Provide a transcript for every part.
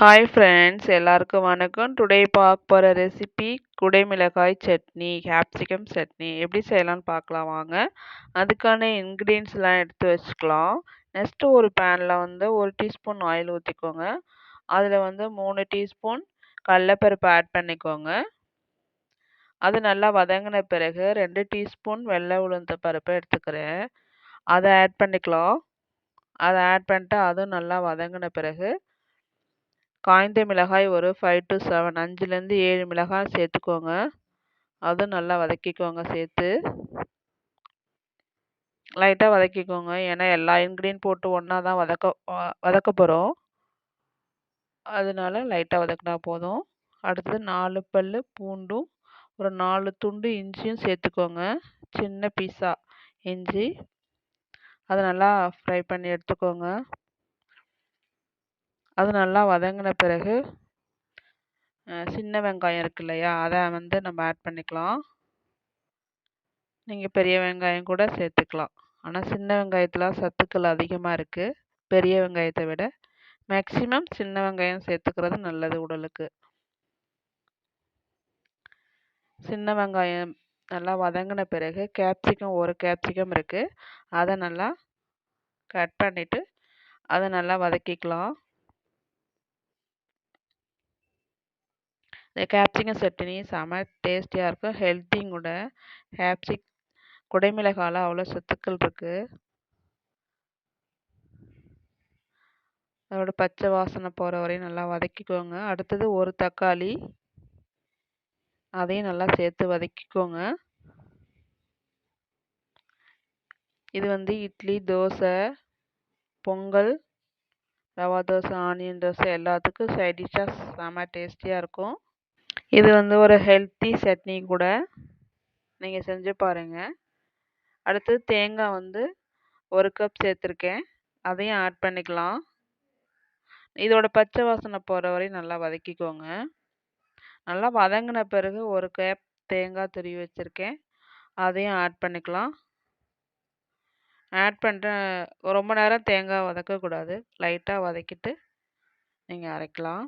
Hi friends எல்லாருக்கும் வணக்கம். Today பார்க்க போகிற ரெசிபி குடைமிளகாய் சட்னி கேப்சிகம் சட்னி. எப்படி செய்யலாம்னு பார்க்கலாம் வாங்க. அதுக்கான இன்க்ரீடியன்ஸ்லாம் எடுத்து வச்சுக்கலாம். நெக்ஸ்ட்டு ஒரு பேனில் வந்து ஒரு டீஸ்பூன் ஆயில் ஊற்றிக்கோங்க அதில் வந்து மூணு டீஸ்பூன் கடலப்பருப்பு ஆட் பண்ணிக்கோங்க. அது நல்லா வதங்கின பிறகு ரெண்டு டீஸ்பூன் வெள்ளை உளுந்த பருப்பை எடுத்துக்கிறேன். அதை ஆட் பண்ணிக்கலாம். அதை ஆட் பண்ணிட்டு அதுவும் நல்லா வதங்கின பிறகு காய்ந்த மிளகாய் ஒரு ஃபைவ் டு செவன் அஞ்சுலேருந்து ஏழு மிளகாய் சேர்த்துக்கோங்க. அதுவும் நல்லா வதக்கிக்கோங்க சேர்த்து. லைட்டாக வதக்கிக்கோங்க. ஏன்னா எல்லா இன்க்ரீடியன்ட் போட்டு ஒன்றா தான் வதக்க வதக்க போகிறோம் அதனால லைட்டாக வதக்கினா போதும். அடுத்தது நாலு பல் பூண்டும் ஒரு நாலு துண்டு இஞ்சியும் சேர்த்துக்கோங்க. சின்ன பீஸாக இஞ்சி. அதை நல்லா ஃப்ரை பண்ணி எடுத்துக்கோங்க. அது நல்லா வதங்கின பிறகு சின்ன வெங்காயம் இருக்கு இல்லையா அதை வந்து நம்ம ஆட் பண்ணிக்கலாம். நீங்கள் பெரிய வெங்காயம் கூட சேர்த்துக்கலாம். ஆனால் சின்ன வெங்காயத்தில் சத்துக்கள் அதிகமாக இருக்குது பெரிய வெங்காயத்தை விட மேக்சிமம் சின்ன வெங்காயம் சேர்த்துக்கிறது நல்லது உடலுக்கு. சின்ன வெங்காயம் நல்லா வதங்கின பிறகு கேப்சிகம் ஒரு கேப்சிகம் இருக்குது அதை நல்லா கட் பண்ணிவிட்டு அதை நல்லா வதக்கிக்கலாம். இந்த கேப்சிகம் சட்னி செம டேஸ்டியாக இருக்கும். ஹெல்த்தியும் கூட. கேப்சிக் குடைமிளகாயில் அவ்வளோ சத்துக்கள் இருக்குது அதோட பச்சை வாசனை போகிற வரையும் நல்லா வதக்கிக்கோங்க. அடுத்தது ஒரு தக்காளி. அதையும் நல்லா சேர்த்து வதக்கிக்கோங்க. இது வந்து இட்லி தோசை பொங்கல் ரவா தோசை ஆனியன் தோசை எல்லாத்துக்கும் சைட் டிஷ்ஷாக செம்ம டேஸ்டியாக இருக்கும். இது வந்து ஒரு ஹெல்த்தி சட்னி கூட நீங்கள் செஞ்சு பாருங்கள் அடுத்து தேங்காய் வந்து ஒரு கப் சேர்த்துருக்கேன். அதையும் ஆட் பண்ணிக்கலாம். இதோட பச்சை வாசனை போகிற வரையும் நல்லா வதக்கிக்கோங்க. நல்லா வதங்கின பிறகு ஒரு கப் தேங்காய் துருவி வச்சுருக்கேன். அதையும் ஆட் பண்ணிக்கலாம். ஆட் பண்ணுற ரொம்ப நேரம் தேங்காய் வதக்கக்கூடாது. லைட்டாக வதக்கிட்டு நீங்கள் அரைக்கலாம்.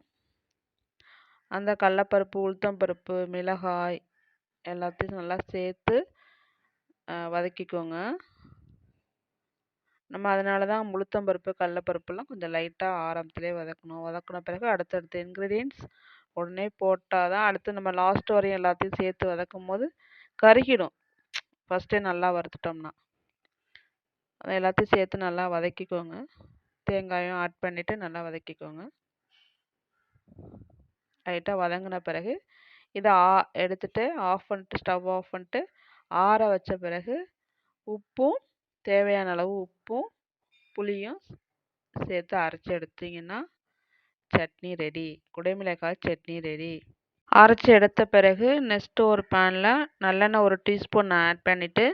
அந்த கடலப்பருப்பு உளுத்தம்பருப்பு மிளகாய் எல்லாத்தையும் நல்லா சேர்த்து வதக்கிக்கோங்க. நம்ம அதனால தான் உளுத்தம்பருப்பு கடலப்பருப்புலாம் கொஞ்சம் லைட்டாக ஆரம்பத்திலே வதக்கணும். வதக்கின பிறகு அடுத்தடுத்த இன்க்ரீடியன்ஸ் உடனே போட்டால் தான் அடுத்து நம்ம லாஸ்ட் வரையும் எல்லாத்தையும் சேர்த்து வதக்கும் போது கருகிடும் ஃபஸ்ட்டே நல்லா வறுத்துட்டோம்னா. அதை எல்லாத்தையும் சேர்த்து நல்லா வதக்கிக்கோங்க. தேங்காயும் ஆட் பண்ணிவிட்டு நல்லா வதக்கிக்கோங்க. லைட்டாக வதங்கின பிறகு இதை ஆ எடுத்துட்டு ஆஃப் பண்ணிட்டு ஸ்டவ் ஆஃப் பண்ணிட்டு ஆற வச்ச பிறகு உப்பும் தேவையான அளவு உப்பும் புளியும் சேர்த்து அரைச்சி எடுத்திங்கன்னா சட்னி ரெடி குடைமிளகாய் சட்னி ரெடி அரைச்சி எடுத்த பிறகு நெக்ஸ்ட்டு ஒரு பேனில் நல்லெண்ணெய் ஒரு டீஸ்பூன் ஆட் பண்ணிவிட்டு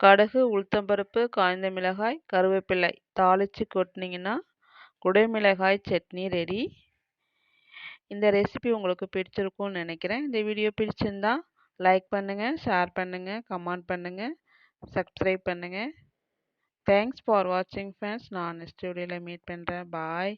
கடுகு உளுத்தம்பருப்பு காய்ந்த மிளகாய் கருவேப்பிலை தாளித்து கொட்டினீங்கன்னா குடைமிளகாய் சட்னி ரெடி இந்த ரெசிபி உங்களுக்கு பிடிச்சிருக்கும்னு நினைக்கிறேன். இந்த வீடியோ பிடிச்சிருந்தா லைக் பண்ணுங்கள் ஷேர் பண்ணுங்கள் கமெண்ட் பண்ணுங்கள் சப்ஸ்கிரைப் பண்ணுங்கள் தேங்க்ஸ் ஃபார் வாட்சிங் ஃப்ரெண்ட்ஸ் நான் நெக்ஸ்ட் வீடியோவில் மீட் பண்ணுறேன் பாய்